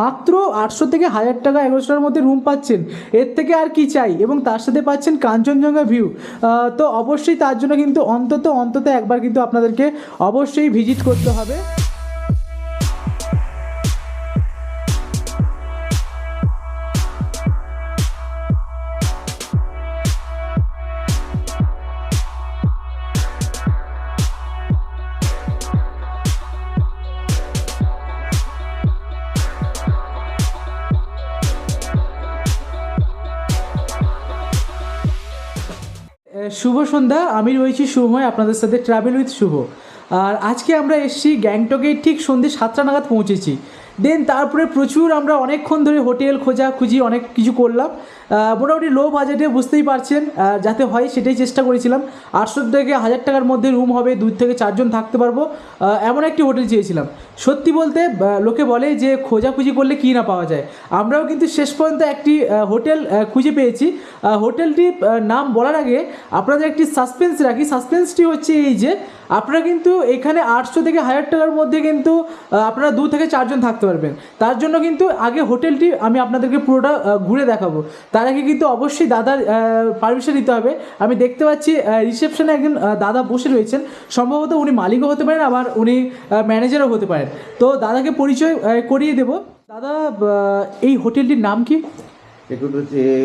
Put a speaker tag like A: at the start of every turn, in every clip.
A: মাত্র আটশো থেকে হাজার টাকা এগারোশোটার মধ্যে রুম পাচ্ছেন। এর থেকে আর কি চাই? এবং তার সাথে পাচ্ছেন কাঞ্চনজঙ্ঘা ভিউ তো অবশ্যই তার জন্য কিন্তু অন্তত অন্তত একবার কিন্তু আপনাদেরকে অবশ্যই ভিজিট করতে হবে। শুভ সন্ধ্যা, আমি রয়েছি শুভময় আপনাদের সাথে ট্রাভেল উইথ শুভ। আর আজকে আমরা এসেছি গ্যাংটকে ঠিক সন্ধ্যে সাতটা নাগাদ পৌঁছেছি। দেন তারপরে প্রচুর আমরা অনেকক্ষণ ধরে হোটেল খোঁজাখুঁজি অনেক কিছু করলাম। মোটামুটি লো বাজেটে বুঝতেই পারছেন যাতে হয় সেটাই চেষ্টা করেছিলাম। আটশো থেকে হাজার টাকার মধ্যে রুম হবে দুই থেকে চারজন থাকতে পারব। এমন একটি হোটেল চেয়েছিলাম। সত্যি বলতে লোকে বলে যে খোঁজাখুঁজি করলে কী না পাওয়া যায়। আমরাও কিন্তু শেষ পর্যন্ত একটি হোটেল খুঁজে পেয়েছি। আহ, হোটেলটি নাম বলার আগে আপনাদের একটি সাসপেন্স রাখি। সাসপেন্সটি হচ্ছে এই যে আপনারা কিন্তু এখানে আটশো থেকে হাজার টাকার মধ্যে কিন্তু আপনারা দু থেকে চারজন থাকতে পারবেন। তার জন্য কিন্তু আগে হোটেলটি আমি আপনাদেরকে পুরোটা ঘুরে দেখাবো। তার আগে কিন্তু অবশ্যই দাদার পারমিশন নিতে হবে। আমি দেখতে পাচ্ছি রিসেপশনে একজন দাদা বসে রয়েছেন। সম্ভবত উনি মালিকও হতে পারেন, আবার উনি ম্যানেজারও হতে পারেন। তো দাদাকে পরিচয় করিয়ে দেবো। দাদা এই হোটেলটির নাম কি?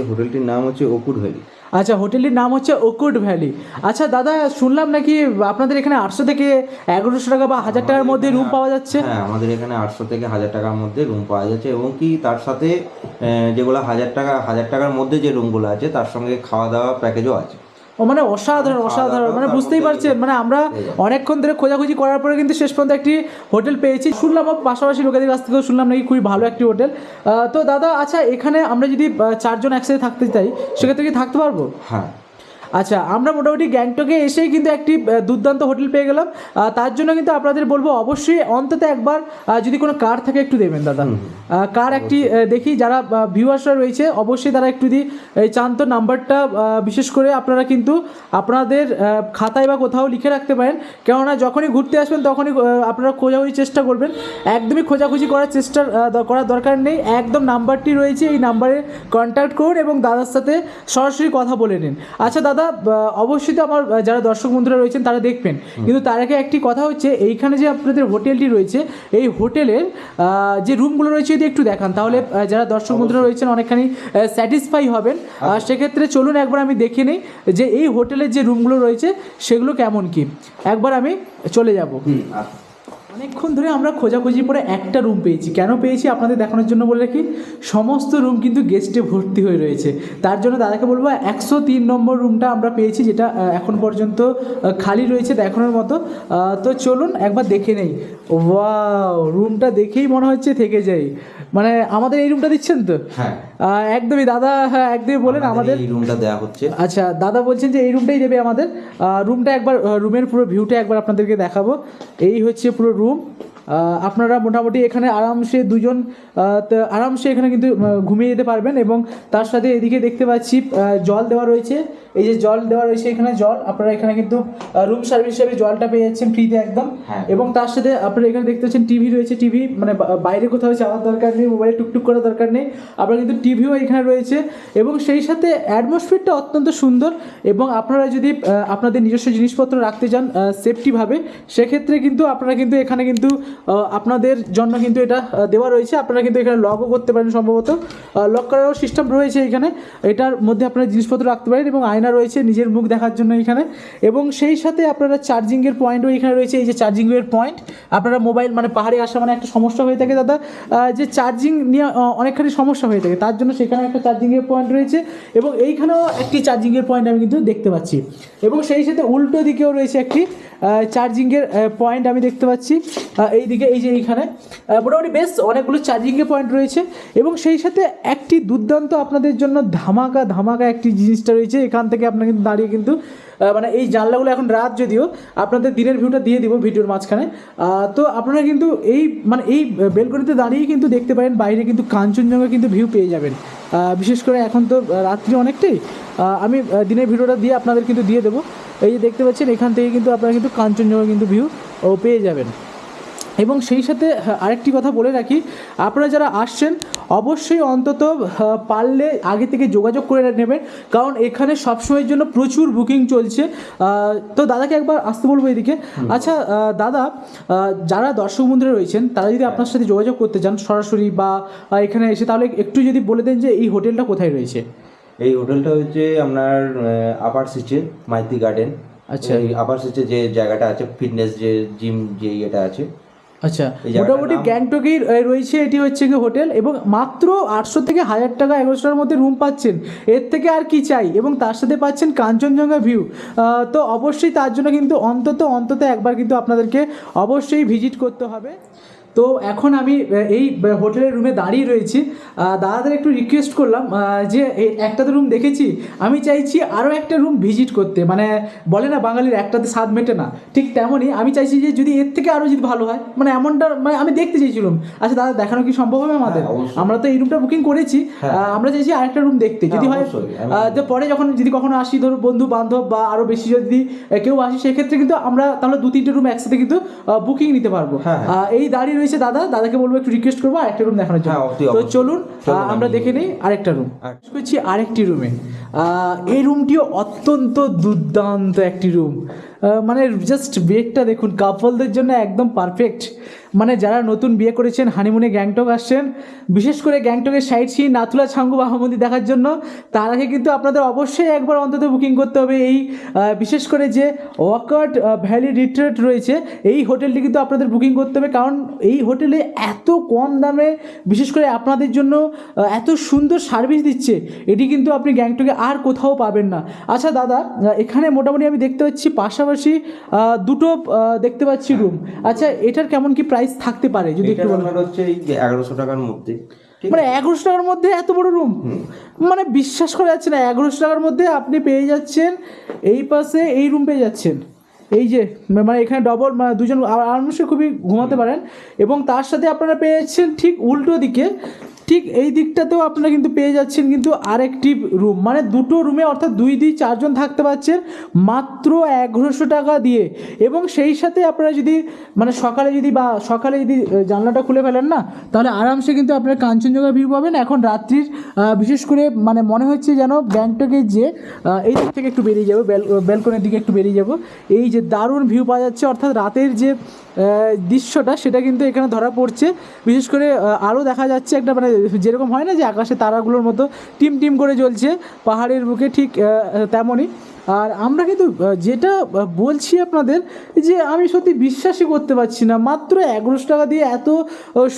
B: হোটেলটির নাম হচ্ছে অকুট ভ্যালি।
A: আচ্ছা হোটেলের নাম হচ্ছে ওকুড ভ্যালি। আচ্ছা দাদা শুনলাম নাকি আপনাদের এখানে আটশো থেকে এগারোশো টাকা বা হাজার টাকার মধ্যে রুম পাওয়া যাচ্ছে?
B: হ্যাঁ আমাদের এখানে আটশো থেকে হাজার টাকার মধ্যে রুম পাওয়া যাচ্ছে এবং কি তার সাথে যেগুলো হাজার টাকা হাজার টাকার মধ্যে যে রুমগুলো আছে তার সঙ্গে খাওয়া দাওয়া প্যাকেজও আছে।
A: ও মানে অসাধারণ অসাধারণ। মানে বুঝতেই পারছেন মানে আমরা অনেকক্ষণ ধরে খোঁজাখুঁজি করার পরে কিন্তু শেষ পর্যন্ত একটি হোটেল পেয়েছি। শুনলাম ও পাশাপাশি লোকেদের কাছ থেকেও শুনলাম নাকি খুবই ভালো একটি হোটেল। তো দাদা আচ্ছা এখানে আমরা যদি চারজন একসাথে থাকতে চাই সেক্ষেত্রে কি থাকতে পারব?
B: হ্যাঁ।
A: আচ্ছা আমরা মোটামুটি গ্যাংটকে এসেই কিন্তু একটি দুর্দান্ত হোটেল পেয়ে গেলাম। তার জন্য কিন্তু আপনাদের বলব অবশ্যই অন্তত একবার যদি কোনো কার থাকে একটু দেবেন দাদা। কার একটি দেখি যারা ভিউয়ার্সরা রয়েছে অবশ্যই তারা একটু দি এই চান তো নাম্বারটা বিশেষ করে আপনারা কিন্তু আপনাদের খাতায় বা কোথাও লিখে রাখতে পারেন। কেননা যখনই ঘুরতে আসবেন তখনই আপনারা খোঁজাখুঁজি চেষ্টা করবেন। একদমই খোঁজাখুঁজি করার চেষ্টা করার দরকার নেই। একদম নাম্বারটি রয়েছে এই নাম্বারে কন্ট্যাক্ট করুন এবং দাদার সাথে সরাসরি কথা বলে নিন। আচ্ছা দাদা আহ, অবশ্যই তো আমার যারা দর্শক বন্ধুরা রয়েছেন তারা দেখবেন। কিন্তু তার আগে একটি কথা হচ্ছে এইখানে যে আপনাদের হোটেলটি রয়েছে এই হোটেলের যে রুমগুলো রয়েছে যদি একটু দেখান তাহলে যারা দর্শক বন্ধুরা রয়েছেন অনেকখানি স্যাটিসফাই হবেন। সেক্ষেত্রে চলুন একবার আমি দেখে নিই যে এই হোটেলের যে রুমগুলো রয়েছে সেগুলো কেমন কি। একবার আমি চলে যাব। অনেকক্ষণ ধরে আমরা খোঁজাখুঁজি পরে একটা রুম পেয়েছি। কেন পেয়েছি? আপনাদের দেখানোর জন্য বলে রাখি, সমস্ত রুম কিন্তু গেস্টে ভর্তি হয়ে রয়েছে। তার জন্য দাদাকে বলব, একশো তিন নম্বর রুমটা আমরা পেয়েছি, যেটা এখন পর্যন্ত খালি রয়েছে দেখানোর মতো। তো চলুন একবার দেখে নেই। ওয়াও রুমটা দেখেই মনে হচ্ছে থেকে যাই মানে আমাদের এই রুমটা দিচ্ছেন তো?
B: হ্যাঁ।
A: একদমই দাদা হ্যাঁ একদমই বলেন আমাদের
B: এই রুমটা দেওয়া হচ্ছে।
A: আচ্ছা দাদা বলছেন যে এই রুমটাই দেবে আমাদের। রুমটা একবার রুমের পুরো ভিউটা একবার আপনাদেরকে দেখাবো। এই হচ্ছে পুরো রুম আপনারা মোটামুটি এখানে আরামসে দুজন আরামসে এখানে কিন্তু ঘুমিয়ে যেতে পারবেন এবং তার সাথে এদিকে দেখতে পাচ্ছি জল দেওয়া রয়েছে। এই যে জল দেওয়া রয়েছে এখানে জল আপনারা এখানে কিন্তু রুম সার্ভিস হিসাবে জলটা পেয়ে যাচ্ছেন ফ্রিতে একদম।
B: হ্যাঁ।
A: এবং তার সাথে আপনারা এখানে দেখতে পাচ্ছেন টিভি রয়েছে টিভি মানে বাইরে কোথাও যাওয়ার দরকার নেই মোবাইলে টুকটুক করার দরকার নেই। আপনার কিন্তু টিভিও এখানে রয়েছে এবং সেই সাথে অ্যাটমসফিয়ারটা অত্যন্ত সুন্দর এবং আপনারা যদি আপনাদের নিজস্ব জিনিসপত্র রাখতে চান সেফটিভাবে সেক্ষেত্রে কিন্তু আপনারা কিন্তু এখানে কিন্তু আপনাদের জন্য কিন্তু এটা দেওয়া রয়েছে। আপনারা কিন্তু এখানে লকও করতে পারেন সম্ভবত। লক করারও সিস্টেম রয়েছে এখানে। এটার মধ্যে আপনারা জিনিসপত্র রাখতে পারেন এবং আয়না রয়েছে নিজের মুখ দেখার জন্য এখানে। এবং সেই সাথে আপনারা চার্জিংয়ের পয়েন্টও এখানে রয়েছে। এই যে চার্জিংয়ের পয়েন্ট আপনারা মোবাইল মানে পাহাড়ে আসা মানে একটা সমস্যা হয়ে থাকে দাদা। যে চার্জিং নিয়ে অনেকখানি সমস্যা হয়ে থাকে। তার জন্য সেখানে একটা চার্জিংয়ের পয়েন্ট রয়েছে এবং এইখানেও একটি চার্জিংয়ের পয়েন্ট আমি কিন্তু দেখতে পাচ্ছি। এবং সেই সাথে উল্টো দিকেও রয়েছে একটি চার্জিংয়ের পয়েন্ট আমি দেখতে পাচ্ছি। এইদিকে, এই যে এইখানে। মোটামুটি বেশ অনেকগুলো চার্জিংয়ের পয়েন্ট রয়েছে। এবং সেই সাথে একটি দুর্দান্ত আপনাদের জন্য ধামাকা ধামাকা একটি জিনিসটা রয়েছে। এখান থেকে আপনার কিন্তু দাঁড়িয়ে কিন্তু মানে এই জানলাগুলো এখন রাত যদিও, আপনাদের দিনের ভিউটা দিয়ে দিব ভিডিওর মাঝখানে। তো আপনারা কিন্তু এই মানে এই বেলকনিতে দাঁড়িয়ে কিন্তু দেখতে পারেন, বাইরে কিন্তু কাঞ্চনজঙ্ঘা কিন্তু ভিউ পেয়ে যাবেন। বিশেষ করে এখন তো রাত্রি অনেকটাই। আমি দিনের ভিডিওটা দিয়ে আপনাদের কিন্তু দিয়ে দেবো। এই যে দেখতে পাচ্ছেন, এখান থেকে কিন্তু আপনারা কিন্তু কাঞ্চনজঙ্ঘা কিন্তু ভিউ ও পেয়ে যাবেন। এবং সেই সাথে হ্যাঁ, আরেকটি কথা বলে রাখি আপনারা যারা আসছেন অবশ্যই অন্তত পারলে আগে থেকে যোগাযোগ করে নেবেন কারণ এখানে সবসময়ের জন্য প্রচুর বুকিং চলছে। তো দাদাকে একবার আসতে বলব এদিকে। আচ্ছা দাদা যারা দর্শক বন্ধুরা রয়েছেন তারা যদি আপনার সাথে যোগাযোগ করতে চান সরাসরি বা এখানে এসে তাহলে একটু যদি বলে দেন যে এই হোটেলটা কোথায় রয়েছে।
B: এই হোটেলটা হচ্ছে আপনার আপার সিচে মাইতি গার্ডেন।
A: আচ্ছা।
B: এই আপার সিচে যে জায়গাটা আছে ফিটনেস যে জিম যে ইয়েটা আছে
A: আচ্ছা মোটামুটি গ্যাংটকেই রয়েছে এটি হচ্ছে কি হোটেল এবং মাত্র আটশো থেকে হাজার টাকা এগারোশোর মধ্যে রুম পাচ্ছেন। এর থেকে আর কি চাই? এবং তার সাথে পাচ্ছেন কাঞ্চনজঙ্ঘা ভিউ তো অবশ্যই তার জন্য কিন্তু অন্তত অন্তত একবার কিন্তু আপনাদেরকে অবশ্যই ভিজিট করতে হবে। তো এখন আমি এই হোটেলের রুমে দাঁড়িয়ে রয়েছি। দাদাদের একটু রিকোয়েস্ট করলাম যে একটা তো রুম দেখেছি। আমি চাইছি আরও একটা রুম ভিজিট করতে। মানে বলে না বাঙালির একটাতে স্বাদ মেটে না। ঠিক তেমনই আমি চাইছি যে যদি এর থেকে আরও যদি ভালো হয় মানে এমনটা মানে আমি দেখতে চাইছি রুম আচ্ছা দাদা দেখানো কি সম্ভব হবে আমাদের?
B: হ্যাঁ,
A: আমরা তো এই রুমটা বুকিং করেছি।
B: হ্যাঁ।
A: আমরা চাইছি আরেকটা রুম দেখতে। যদি
B: হ্যাঁ,
A: হয় তো পরে যখন যদি কখনো আসি ধরো বন্ধু বান্ধব বা আরও বেশি যদি কেউ আসি সেক্ষেত্রে কিন্তু আমরা তাহলে দু তিনটে রুম একসাথে কিন্তু বুকিং নিতে পারব। এই দাঁড়িয়ে রয়েছে দাদা দাদাকে বলব একটু রিকোয়েস্ট করব আরেকটা রুম দেখানোর জন্য।
B: হ্যাঁ,
A: তো চলুন আমরা দেখে নিই আরেকটা রুম
B: আচ্ছা।
A: করছি আরেকটি রুমে এই রুমটিও অত্যন্ত দুর্দান্ত একটি রুম মানে জাস্ট বেডটা দেখুন কাপলদের জন্য একদম পারফেক্ট মানে যারা নতুন বিয়ে করেছেন হানিমুনে গ্যাংটক আসছেন, বিশেষ করে গ্যাংটকের সাইড সিন নাথুলা ছাঙ্গু বাহামন্দি দেখার জন্য, তার আগে কিন্তু আপনাদের অবশ্যই একবার অন্তত বুকিং করতে হবে এই বিশেষ করে যে ওয়াকার্ট ভ্যালি রিট্রিট রয়েছে, এই হোটেলটি কিন্তু আপনাদের বুকিং করতে হবে। কারণ এই হোটেলে এত কম দামে, বিশেষ করে আপনাদের জন্য এত সুন্দর সার্ভিস দিচ্ছে, এটি কিন্তু আপনি গ্যাংটকে আর কোথাও পাবেন না। আচ্ছা দাদা এখানে মোটামুটি আমি দেখতে পাচ্ছি পাশাপাশি আহ, দুটো দেখতে পাচ্ছি রুম আচ্ছা এটার কেমন কি প্রাইস থাকতে পারে যদি একটু বলেন?
B: হচ্ছে এই এগারোশো টাকার মধ্যে
A: মানে এগারোশো টাকার মধ্যে এত বড় রুম মানে বিশ্বাস করা যাচ্ছে না এগারোশো টাকার মধ্যে আপনি পেয়ে যাচ্ছেন এই পাশে এই রুম পেয়ে যাচ্ছেন। এই যে মানে এখানে ডবল মানে দুজন আরামসে খুবই ঘুমাতে পারেন। এবং তার সাথে আপনারা পেয়ে যাচ্ছেন ঠিক উল্টো দিকে ঠিক এই দিকটাতেও আপনারা কিন্তু পেয়ে যাচ্ছেন কিন্তু আরেকটি রুম মানে দুটো রুমে অর্থাৎ দুই দুই চারজন থাকতে পারছেন মাত্র এগারোশো টাকা দিয়ে। এবং সেই সাথে আপনারা যদি মানে সকালে যদি বা সকালে যদি জানলাটা খুলে ফেলেন না তাহলে আরামসে কিন্তু আপনারা কাঞ্চনজঙ্ঘা ভিউ পাবেন। এখন রাত্রির বিশেষ করে মানে মনে হচ্ছে যেন ব্যাংকটাকে যে এই দিক থেকে একটু বেরিয়ে যাব ব্যালকনির দিকে একটু বেরিয়ে যাব। এই যে দারুণ ভিউ পাওয়া যাচ্ছে, অর্থাৎ রাতের যে দৃশ্যটা, সেটা কিন্তু এখানে ধরা পড়ছে। বিশেষ করে আরও দেখা যাচ্ছে একটা মানে যেরকম হয় না যে, আকাশে তারাগুলোর মতো টিম টিম করে জ্বলছে, পাহাড়ের বুকে ঠিক তেমনই। আর আমরা কিন্তু যেটা বলছি আপনাদের যে আমি সত্যি বিশ্বাসই করতে পারছি না। মাত্র এগারোশো টাকা দিয়ে এত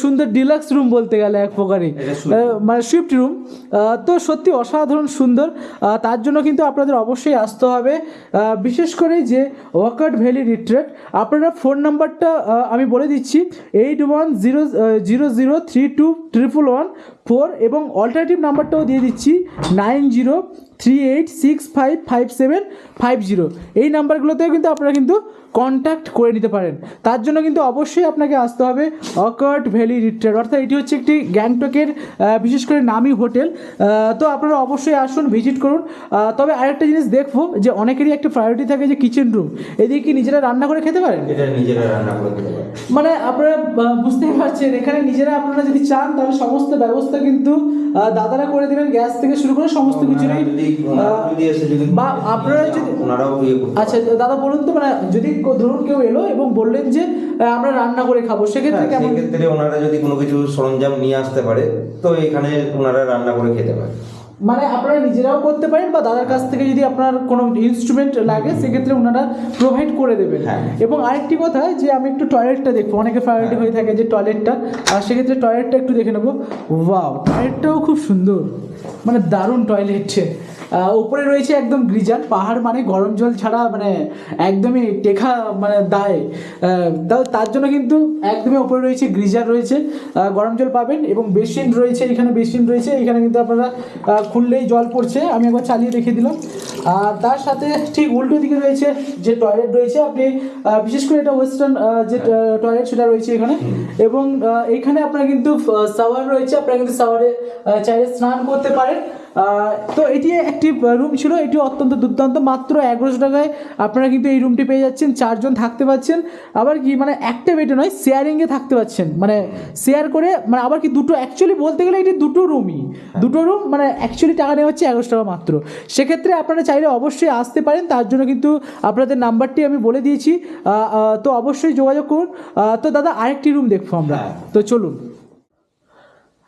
A: সুন্দর ডিলাক্স রুম বলতে গেলে এক প্রকারে। মানে সুইফট রুম তো সত্যি অসাধারণ সুন্দর। তার জন্য কিন্তু আপনাদের অবশ্যই আসতে হবে। বিশেষ করে যে ওয়াকার্ড ভ্যালি রিট্রেট আপনারা ফোন নাম্বারটা আমি বলে দিচ্ছি eight one zero zero zero three two triple one four এবং অল্টারনেটিভ নাম্বারটাও দিয়ে দিচ্ছি nine zero three eight six five five seven five zero এই নাম্বারগুলোতেও কিন্তু আপনারা কিন্তু কন্ট্যাক্ট করে নিতে পারেন। তার জন্য কিন্তু অবশ্যই আপনাকে আসতে হবে অকার্ট ভ্যালি রিট্রেট অর্থাৎ এটি হচ্ছে একটি গ্যাংটকের বিশেষ করে নামি হোটেল। তো আপনারা অবশ্যই আসুন ভিজিট করুন। তবে আরেকটা জিনিস দেখব যে অনেকেরই একটা প্রায়োরিটি থাকে যে কিচেন রুম এদিকে কি নিজেরা রান্না করে খেতে পারেন?
B: এটা নিজেরা রান্না করে দিতে পারে
A: মানে আপনারা বুঝতেই পারছেন এখানে নিজেরা আপনারা যদি চান তাহলে সমস্ত ব্যবস্থা কিন্তু দাদারা করে দেবেন গ্যাস থেকে শুরু করে সমস্ত কিছুরই
B: যদি
A: বা আপনারা যদি
B: ইয়ে
A: আচ্ছা দাদা বলুন তো মানে যদি ধরুন কেউ এলো এবং বললেন যে আমরা রান্না করে খাব। সেক্ষেত্রে
B: হ্যাঁ,
A: কেমন?
B: সেক্ষেত্রে ওনারা যদি কোনো কিছু সরঞ্জাম নিয়ে আসতে পারে তো এখানে ওনারা রান্না করে খেতে পারে।
A: মানে আপনারা নিজেরাও করতে পারেন বা দাদার কাছ থেকে যদি আপনার কোনো ইনস্ট্রুমেন্ট লাগে সেক্ষেত্রে ওনারা প্রোভাইড করে দেবেন।
B: হ্যাঁ।
A: এবং আরেকটি কথা যে আমি একটু টয়লেটটা দেখব। অনেকে প্রায়োরিটি হয়ে। থাকে যে টয়লেটটা আর সেক্ষেত্রে টয়লেটটা একটু দেখে নেব। ওয়াও টয়লেটটাও খুব সুন্দর। মানে দারুণ টয়লেট উপরে রয়েছে একদম গ্রিজার, পাহাড় মানে গরম জল ছাড়া মানে একদমই টেখা মানে দায়। তাও তার জন্য কিন্তু একদমই উপরে রয়েছে গ্রিজার রয়েছে গরম জল পাবেন এবং বেসিন রয়েছে, এখানে বেসিন রয়েছে, এখানে কিন্তু আপনারা খুললেই জল পড়ছে, আমি একবার চালিয়ে রেখে দিলাম। আর তার সাথে ঠিক উল্টো দিকে রয়েছে যে টয়লেট রয়েছে, আপনি বিশেষ করে এটা ওয়েস্টার্ন যে টয়লেট সেটা রয়েছে এখানে। এবং এখানে আপনার কিন্তু সাওয়ার রয়েছে, আপনারা কিন্তু শাওয়ারে চাইলে স্নান করতে পারেন। তো এটি একটি রুম ছিল এটি অত্যন্ত দুর্দান্ত মাত্র এগারোশো টাকায় আপনারা কিন্তু এই রুমটি পেয়ে যাচ্ছেন চারজন থাকতে পাচ্ছেন। আবার কি মানে একটা বেডে নয় শেয়ারিংয়ে থাকতে পাচ্ছেন। মানে শেয়ার করে মানে আবার কি দুটো অ্যাকচুয়ালি বলতে গেলে এটি দুটো রুমই দুটো রুম মানে অ্যাকচুয়ালি টাকা নেওয়া হচ্ছে এগারোশো টাকা মাত্র। সেক্ষেত্রে আপনারা চাইলে অবশ্যই আসতে পারেন তার জন্য কিন্তু আপনাদের নাম্বারটি আমি বলে দিয়েছি। তো অবশ্যই যোগাযোগ করুন। তো দাদা আরেকটি রুম দেখব আমরা।
B: হ্যাঁ।
A: তো চলুন।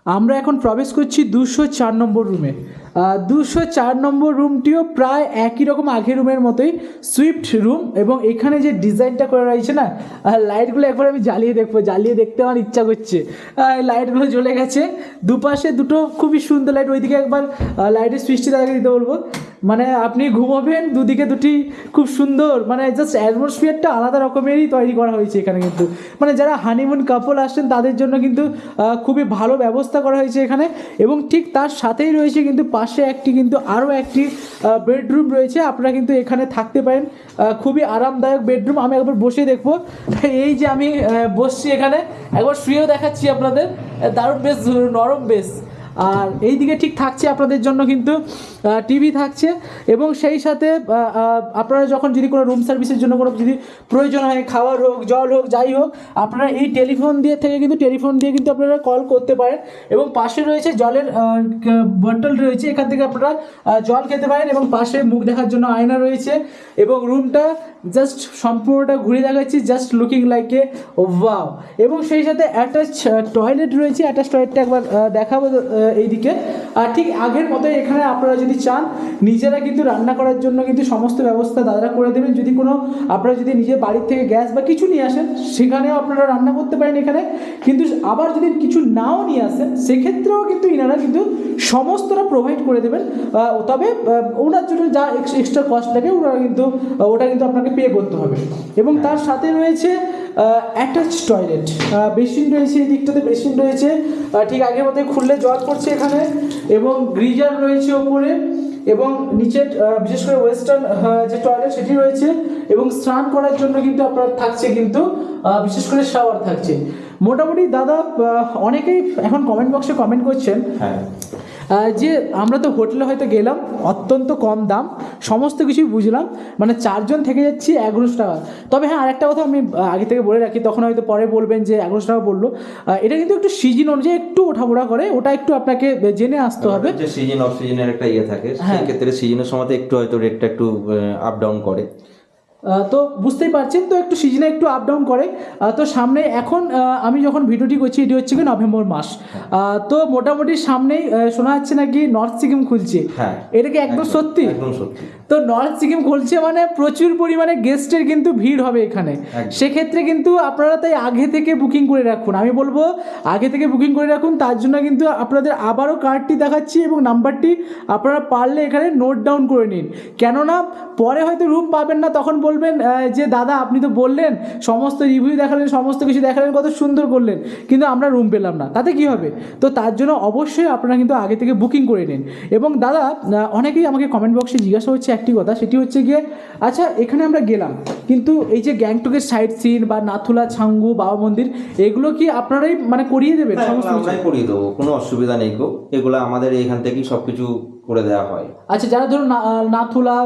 A: আমরা এখন প্রবেশ করছি দুশো চার নম্বর রুমে দুশো চার নম্বর রুমটিও প্রায় একই রকম আগের রুমের মতোই সুইফট রুম এবং এখানে যে ডিজাইনটা করে রয়েছে না লাইটগুলো একবার আমি জ্বালিয়ে দেখব, জ্বালিয়ে দেখতে আমার ইচ্ছা করছে। লাইটগুলো জ্বলে গেছে। দুপাশে দুটো খুবই সুন্দর লাইট ওইদিকে একবার লাইটের সুইচটি তাদেরকে দিতে বলব। মানে আপনি ঘুমাবেন, দুদিকে দুটি খুব সুন্দর মানে জাস্ট অ্যাটমসফিয়ারটা আলাদা রকমেরই তৈরি করা হয়েছে এখানে কিন্তু। মানে যারা হানিমুন কাপল আসছেন, তাদের জন্য কিন্তু খুবই ভালো ব্যবস্থা করা হয়েছে এখানে। এবং ঠিক তার সাথেই রয়েছে কিন্তু পাশে একটি কিন্তু আরও একটি বেডরুম রয়েছে। আপনারা কিন্তু এখানে থাকতে পারেন। খুবই আরামদায়ক বেডরুম আমি একবার বসে দেখব। এই যে আমি বসছি এখানে। একবার শুয়েও দেখাচ্ছি আপনাদের। দারুণ বেশ, নরম বেশ। আর এই দিকে ঠিক থাকছে আপনাদের জন্য কিন্তু টিভি থাকছে এবং সেই সাথে আপনারা যখন যদি কোনো রুম সার্ভিসের জন্য কোনো যদি প্রয়োজন হয় খাবার হোক, জল হোক, যাই হোক, আপনারা এই টেলিফোন দিয়ে থেকে কিন্তু, টেলিফোন দিয়ে কিন্তু আপনারা কল করতে পারেন এবং পাশে রয়েছে জলের বটল রয়েছে, এখান থেকে আপনারা জল খেতে পারেন এবং পাশে মুখ দেখার জন্য আয়না রয়েছে এবং রুমটা জাস্ট সম্পূর্ণটা ঘুরে দেখাচ্ছি just looking like a wow এবং সেই সাথে অ্যাটাচ টয়লেট রয়েছে অ্যাটাচ টয়লেটটা একবার দেখাবো এইদিকে। আর ঠিক আগের মতোই এখানে আপনারা যদি চান, নিজেরা কিন্তু রান্না করার জন্য কিন্তু সমস্ত ব্যবস্থা দাদারা করে দেবেন। যদি কোনো, আপনারা যদি নিজের বাড়ির থেকে গ্যাস বা কিছু নিয়ে আসেন, সেখানেও আপনারা রান্না করতে পারেন এখানে। কিন্তু আবার যদি কিছু নাও নিয়ে আসেন, সেক্ষেত্রেও কিন্তু ইনারা কিন্তু সমস্তটা প্রোভাইড করে দেবেন। তবে ওনার জন্য যা এক্সট্রা কস্ট লাগে, ওনারা কিন্তু ওটা কিন্তু আপনাকে পে করতে হবে। এবং তার সাথে রয়েছে অ্যাটাচ টয়লেট বেসিন রয়েছে এই দিকটাতে বেসিন রয়েছে। ঠিক আগের মতোই খুললে জল পড়ছে এখানে। এবং গ্রিজার রয়েছে ওপরে। এবং নিচে আহ, বিশেষ করে ওয়েস্টার্ন যে টয়লেট সেটি রয়েছে। এবং স্নান করার জন্য কিন্তু আপনার থাকছে কিন্তু বিশেষ করে শাওয়ার থাকছে। মোটামুটি দাদা অনেকেই এখন কমেন্ট বক্সে কমেন্ট করছেন
B: হ্যাঁ।
A: যে আমরা তো হোটেলে হয়তো গেলাম অত্যন্ত কম দাম। সমস্ত কিছুই বুঝলাম। মানে চারজন থেকে যাচ্ছি এগারোশো টাকা। তবে হ্যাঁ আরেকটা কথা আমি আগে থেকে বলে রাখি তখন হয়তো পরে বলবেন যে এগারোশো টাকা বলল। এটা কিন্তু একটু সিজন অনুযায়ী একটু ওঠাপড়া করে ওটা একটু আপনাকে জেনে আসতে হবে।
B: সিজন অফ সিজনের একটা ইয়ে থাকে
A: হ্যাঁ।
B: ক্ষেত্রে সিজনের সময় একটু হয়তো রেটটা একটু আপ ডাউন করে।
A: তো বুঝতেই পারছেন তো একটু সিজনে একটু আপ ডাউন করে। তো সামনে এখন আমি যখন ভিডিওটি করছি এটি হচ্ছে কি নভেম্বর মাস। আহ, তো মোটামুটি সামনেই শোনা যাচ্ছে নাকি নর্থ সিকিম খুলছে।
B: হ্যাঁ
A: এটা কি একদম সত্যি?
B: একদম সত্যি।
A: তো নর্থ সিকিম খুলছে মানে প্রচুর পরিমাণে গেস্টের কিন্তু ভিড় হবে এখানে। সেক্ষেত্রে কিন্তু আপনারা তাই আগে থেকে বুকিং করে রাখুন। আমি বলব আগে থেকে বুকিং করে রাখুন তার জন্য কিন্তু আপনাদের আবারও কার্ডটি দেখাচ্ছি এবং নাম্বারটি আপনারা পারলে এখানে নোট ডাউন করে নিন। কেননা পরে হয়তো রুম পাবেন না তখন বলবেন যে দাদা আপনি তো বললেন সমস্ত রিভিউ দেখালেন সমস্ত কিছু দেখালেন কত সুন্দর করলেন কিন্তু আমরা রুম পেলাম না। তাতে কি হবে? তো তার জন্য অবশ্যই আপনারা কিন্তু আগে থেকে বুকিং করে নিন। এবং দাদা অনেকেই আমাকে কমেন্ট বক্সে জিজ্ঞাসা হচ্ছে একটি কথা সেটি হচ্ছে গিয়ে আচ্ছা এখানে আমরা গেলাম কিন্তু এই যে গ্যাংটকের সাইড সিন বা নাথুলা ছাঙ্গু বাবা মন্দির এগুলো কি আপনারাই মানে করিয়ে দেবেন?
B: হ্যাঁ,
A: সমস্ত
B: আমরাই করিয়ে দেবো কোনো অসুবিধা নেই গো এগুলো আমাদের এখান থেকেই সব কিছু করে দেওয়া হয়।
A: আচ্ছা যারা ধরুন নাথুলা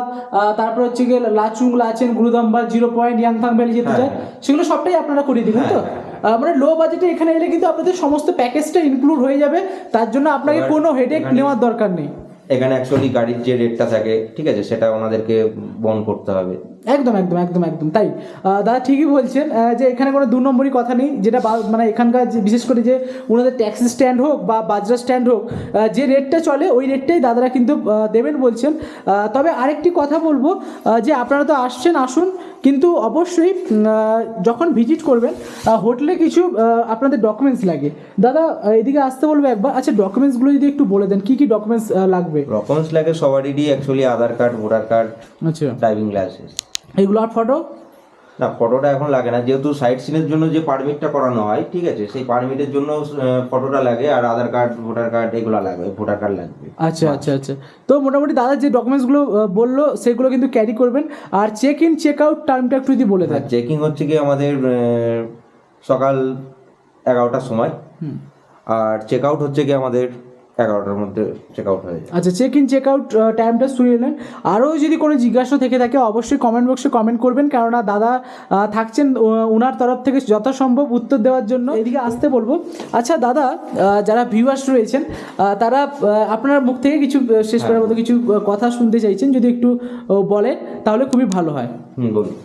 A: তারপর হচ্ছে গিয়ে Lachung Lachen Gurudongmar zero point Yumthang valley যেতে
B: হ্যাঁ,
A: চায় সেগুলো সবটাই আপনারা করিয়ে দিবেন তো?
B: হ্যাঁ,
A: মানে লো বাজেটে এখানে এলে কিন্তু আপনাদের সমস্ত প্যাকেজটা ইনক্লুড হয়ে যাবে তার জন্য আপনাকে কোনো হেডেক নেওয়ার দরকার নেই।
B: এখানে অ্যাকচুয়ালি গাড়ির যে রেটটা থাকে ঠিক আছে সেটা ওনাদেরকে বহন করতে হবে।
A: একদম একদম একদম একদম। তাই দাদা ঠিকই বলছেন যে এখানে কোনো দু নম্বরই কথা নেই যেটা মানে এখানকার যে বিশেষ করে যে ওনাদের ট্যাক্সি স্ট্যান্ড হোক বা বাজরা স্ট্যান্ড হোক যে রেটটা চলে ওই রেটটাই দাদারা কিন্তু দেবেন বলছেন। তবে আরেকটি কথা বলব যে আপনারা তো আসছেন আসুন কিন্তু অবশ্যই যখন ভিজিট করবেন হোটেলে কিছু আপনাদের ডকুমেন্টস লাগে। দাদা এদিকে আসতে বলব একবার। আচ্ছা ডকুমেন্টসগুলো যদি একটু বলে দেন কী কী ডকুমেন্টস লাগবে?
B: ডকুমেন্টস লাগে সবারই actually Aadhaar card voter card
A: আচ্ছা।
B: ড্রাইভিং লাইসেন্স
A: এগুলো আর ফটো
B: না ফটোটা এখন লাগে না। যেহেতু সাইট সিনের জন্য যে পারমিটটা করানো হয় ঠিক আছে সেই পারমিটের জন্য ফটোটা লাগে আর আধার কার্ড ভোটার কার্ড এগুলো লাগবে ভোটার কার্ড লাগবে।
A: আচ্ছা আচ্ছা আচ্ছা। তো মোটামুটি দাদা যে ডকুমেন্টসগুলো বলল সেগুলো কিন্তু ক্যারি করবেন। আর চেক ইন চেক আউট টাইমটা একটু যদি বলে দেন।
B: চেকিং হচ্ছে কি আমাদের সকাল এগারোটার সময়। আর চেক আউট হচ্ছে কি আমাদের এগারোটার মধ্যে চেক আউট হয়ে যায়।
A: আচ্ছা চেক ইন চেক আউট টাইমটা শুনে নিলেন আরও যদি কোনো জিজ্ঞাসা থেকে থাকে অবশ্যই কমেন্ট বক্সে কমেন্ট করবেন কেননা দাদা থাকছেন ওনার তরফ থেকে যথাসম্ভব উত্তর দেওয়ার জন্য। এদিকে আসতে বলব। আচ্ছা দাদা যারা ভিউয়ার্স রয়েছেন তারা আপনার মুখ থেকে কিছু শেষ করার মতো কিছু কথা শুনতে চাইছেন যদি একটু বলেন তাহলে খুবই ভালো হয়।
B: হুম বলুন।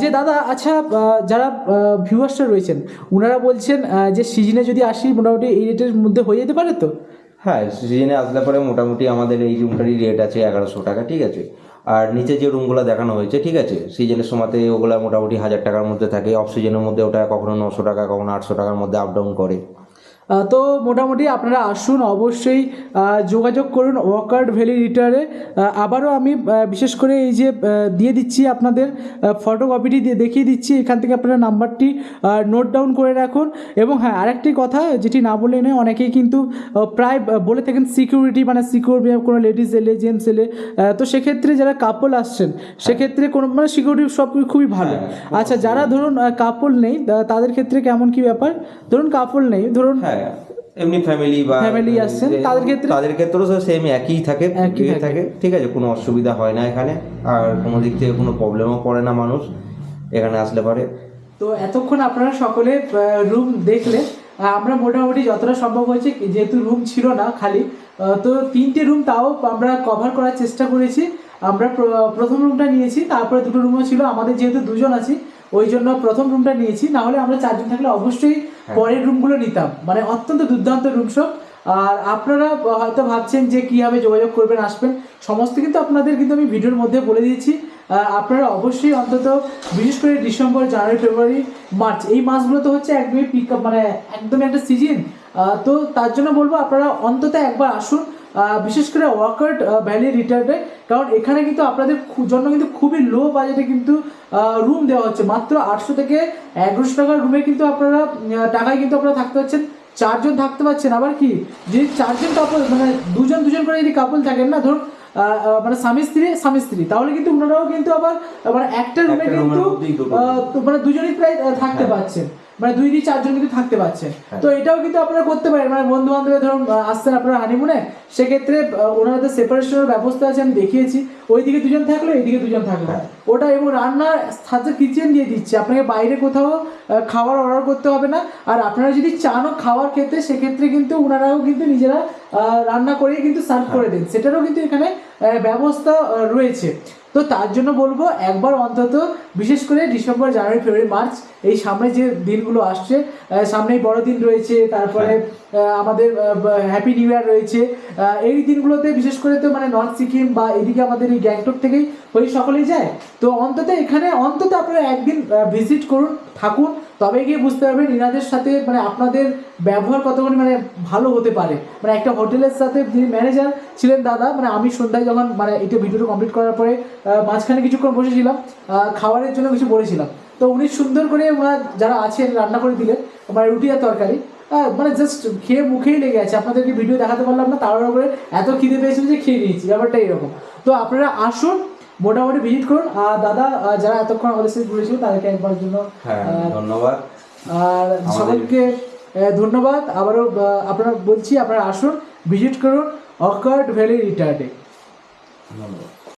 A: যে দাদা আচ্ছা যারা ভিউয়ার্সরা রয়েছেন ওনারা বলছেন যে সিজনে যদি আসি মোটামুটি এই রেটের মধ্যে হয়ে যেতে পারে তো?
B: হ্যাঁ সিজনে আসলে পরে মোটামুটি আমাদের এই রুমটারই রেট আছে এগারোশো টাকা, ঠিক আছে? আর নিচে যে রুমগুলো দেখানো হয়েছে, ঠিক আছে? সিজনের সময়তে ওগুলো মোটামুটি হাজার টাকার মধ্যে থাকে অফ সিজনের মধ্যে ওটা কখনো নশো টাকা, কখনো আটশো টাকার মধ্যে আপ ডাউন করে।
A: তো মোটামুটি আপনারা আসুন অবশ্যই যোগাযোগ করুন ওয়াকার্ড ভ্যালি রিটারে আবারও আমি বিশেষ করে এই যে দিয়ে দিচ্ছি আপনাদের ফটোকপিটি দিয়ে দেখিয়ে দিচ্ছি। এখান থেকে আপনারা নাম্বারটি নোট ডাউন করে রাখুন। এবং হ্যাঁ আরেকটি কথা যেটি না বলে নয় অনেকেই কিন্তু প্রায় বলে থাকেন সিকিউরিটি মানে সিকিউর কোনো লেডিস এলে জেন্টস এলে তো সেক্ষেত্রে যারা কাপল আসছেন সেক্ষেত্রে কোনো মানে সিকিউরিটি সব খুবই ভালো। আচ্ছা যারা ধরুন কাপল নেই তাদের ক্ষেত্রে কেমন কি ব্যাপার? ধরুন কাপল নেই ধরুন
B: হ্যাঁ এমনি ফ্যামিলি বা
A: Family আসছেন, তাদের ক্ষেত্রে?
B: তাদের ক্ষেত্রেও সেম একই থাকে
A: একই থাকে।
B: থাকে। ঠিক আছে কোনো অসুবিধা হয় না এখানে। আর কোনো দিক থেকে কোনো প্রবলেমও পড়ে না মানুষ এখানে আসলে পারে।
A: তো এতক্ষণ আপনারা সকলে রুম দেখলে আমরা মোটামুটি যতটা সম্ভব হয়েছে যেহেতু রুম ছিল না খালি তো তিনটে রুম তাও আমরা কভার করার চেষ্টা করেছি। আমরা প্রথম রুমটা নিয়েছি তারপরে দুটো রুমও ছিল। আমাদের যেহেতু দুজন আছি ওই জন্য প্রথম রুমটা নিয়েছি না হলে আমরা চারজন থাকলে অবশ্যই পরের রুমগুলো নিতাম। মানে অত্যন্ত দুর্দান্ত রুম সব আর আপনারা হয়তো ভাবছেন যে কীভাবে যোগাযোগ করবেন আসবেন। সমস্ত কিন্তু আপনাদের কিন্তু আমি ভিডিওর মধ্যে বলে দিয়েছি। আপনারা অবশ্যই অন্তত বিশেষ করে ডিসেম্বর জানুয়ারি ফেব্রুয়ারি মার্চ এই মাসগুলো তো হচ্ছে একদমই পিক মানে একদমই একটা সিজন তো তার জন্য বলব আপনারা অন্তত একবার আসুন। বিশেষ করে ওয়াকার্ড ভ্যালি রিটার্নে কারণ এখানে কিন্তু আপনাদের জন্য কিন্তু খুবই লো বাজেটে কিন্তু রুম দেওয়া হচ্ছে। মাত্র আটশো থেকে এগারোশো টাকার রুমে কিন্তু আপনারা টাকায় কিন্তু আপনারা থাকতে পারছেন। চারজন থাকতে পারছেন। আবার কি? যদি চারজন কাপল মানে দুজন দুজন করে যদি কাপল থাকেন না ধরুন মানে স্বামী স্ত্রী স্বামী স্ত্রী তাহলে কিন্তু ওনারাও কিন্তু আবার মানে একটা রুমে কিন্তু মানে দুজনেই প্রায় থাকতে পারছেন। মানে দুই দুই চারজন কিন্তু থাকতে পারছেন তো এটাও কিন্তু আপনারা করতে পারেন। মানে বন্ধু বান্ধবের ধরুন আসছেন আপনারা হানিমুনে সেক্ষেত্রে ওনাদের সেপারেশনের ব্যবস্থা আছে আমি দেখিয়েছি। ওইদিকে দুজন থাকল এইদিকে দুজন থাকল ওটা এবং রান্নার সাথে কিচেন দিয়ে দিচ্ছে। আপনাকে বাইরে কোথাও খাবার অর্ডার করতে হবে না। আর আপনারা যদি চানও খাবার খেতে সেক্ষেত্রে কিন্তু ওনারাও কিন্তু নিজেরা রান্না করেই কিন্তু সার্ভ করে দেন। সেটারও কিন্তু এখানে ব্যবস্থা রয়েছে। তো তার জন্য বলব একবার অন্তত বিশেষ করে ডিসেম্বর জানুয়ারি ফেব্রুয়ারি মার্চ এই সামনে যে দিনগুলো আসছে সামনেই বড়দিন রয়েছে তারপরে আমাদের হ্যাপি নিউ ইয়ার রয়েছে। এই দিনগুলোতে বিশেষ করে তো মানে নর্থ সিকিম বা এদিকে আমাদের এই গ্যাংটক থেকেই ওই সকলেই যায়। তো অন্তত এখানে অন্তত আপনারা একদিন ভিজিট করুন থাকুন তবে গিয়ে বুঝতে পারবেন ইনাদের সাথে মানে আপনাদের ব্যবহার কতখানি মানে ভালো হতে পারে। মানে একটা হোটেলের সাথে যিনি ম্যানেজার ছিলেন দাদা মানে আমি সন্ধ্যায় যখন মানে এটা ভিডিওটা কমপ্লিট করার পরে মাঝখানে কিছুক্ষণ বসেছিলাম খাবারের জন্য কিছু বলেছিলাম। তো উনি সুন্দর করে ওনার যারা আছেন রান্না করে দিলেন মানে রুটি আর তরকারি। মানে জাস্ট খেয়ে মুখেই লেগে আছে আপনাদেরকে ভিডিও দেখাতে পারলাম না তার উপরে এত খিদে পেয়েছিল যে খেয়ে নিয়েছি ব্যাপারটা এরকম। তো আপনারা আসুন মোটামুটি ভিজিট করুন আর দাদা যারা এতক্ষণ আমাদের সাথে ঘুরেছিল তাদেরকে একবার জন্য
B: হ্যাঁ ধন্যবাদ।
A: আর সকলকে ধন্যবাদ। আবারও আপনারা বলছি আপনারা আসুন ভিজিট করুন অকার্ড ভ্যালি রিটার্ডে
B: ধন্যবাদ।